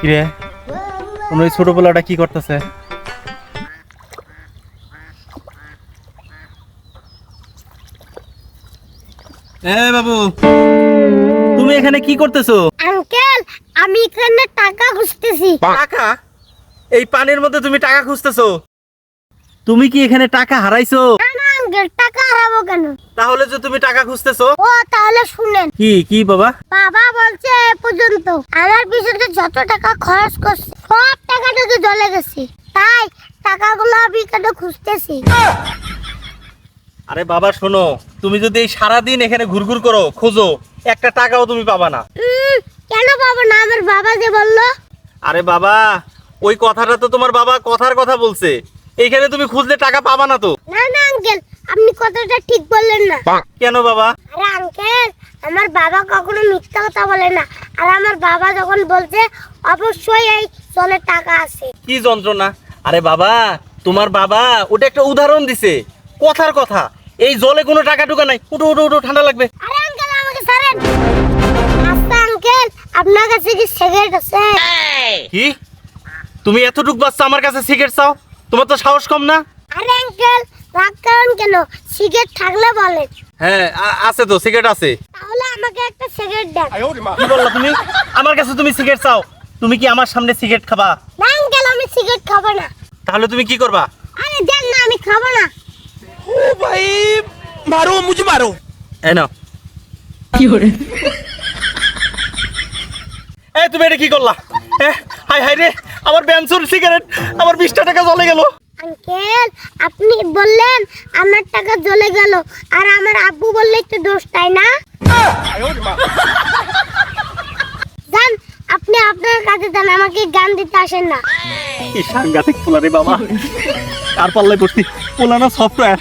কিরে? কোন ওই ছোট পোলাটা কি করতেছে? এ বাবু তুমি এখানে কি করতেছো? আঙ্কেল আমি এখানে টাকা খুঁজতেছি। টাকা? এই পানির মধ্যে তুমি টাকা খুঁজতেছো? তুমি কি এখানে টাকা হারাইছো? না না আঙ্কেল টাকা হারাবো কেন? তাহলে যে তুমি টাকা খুঁজতেছো? ও তাহলে কি কি বাবা? বাবা বলছে এ পর্যন্ত আমার পিছনে যত টাকা খরচ করছে সব টাকা নাকি জলে গেছে। তাই টাকাগুলো আমি এখানে খুঁজতেছি? আরে বাবা শোনো তুমি যদি এই সারাদিন এখানে ঘুরঘুর করো খোঁজো একটা টাকাও তুমি পাবা না। উম, কেন পাবো না? আমার বাবা যে বলল। আরে বাবা ওই কথাটা তো তোমার বাবা কথার কথা বলছে। এইখানে তুমি খুঁজলে টাকা পাবা না তো। না না আঙ্কেল আপনি কথাটা ঠিক বললেন না। কেন বাবা? আরে আঙ্কেল আমার বাবা কখনো মিথ্যা কথা বলে না। আর আমার বাবা যখন বলছে অবশ্যই এই জলে টাকা আছে। কি যন্ত্রণা? আরে বাবা তোমার বাবা ওটা একটা উদাহরণ দিছে। কথার কথা। এই জলে কোনো টাকা টুকা নাই। উঠো উঠো উঠো ঠান্ডা লাগবে। আরে আঙ্কেল আমাকে ছাড়েন। আচ্ছা আঙ্কেল আপনার কাছে কি সিগারেট আছে? কি? তুমি এতটুক বাচ্চা আমার কাছে সিগারেট চাও? তোমার তো সাহস কম না? আরে আঙ্কেল রাগ করেন কেন? সিগারেট থাকলে বলেন। হ্যাঁ আছে তো সিগারেট আছে। আমাকে একটা সিগারেট দাও। কি বললা তুমি? আমার কাছে তুমি সিগারেট চাও। তুমি কি আমার সামনে সিগারেট খাবা? না আঙ্কেল আমি সিগারেট না। তাহলে তুমি কি করবা? আরে জান না আমি না। ও ভাই মারো মারো। এ কি এ তুমি এটা কি করলা? এ হাই হাই রে আমার বেঞ্চুর সিগারেট আমার বিশটা টাকা জ্বলে গেল। আঙ্কেল আপনি বললেন আমার টাকা জ্বলে গেল। আর আমার আব্বু বললে একটু দোষ তাই না? যান আপনি আপনার কাছে যান, আমাকে গান দিতে আসেন না। এই সাংঘাতিক পোলা বাবা। আর পাল্লাই পড়ছি পোলা সফটওয়্যার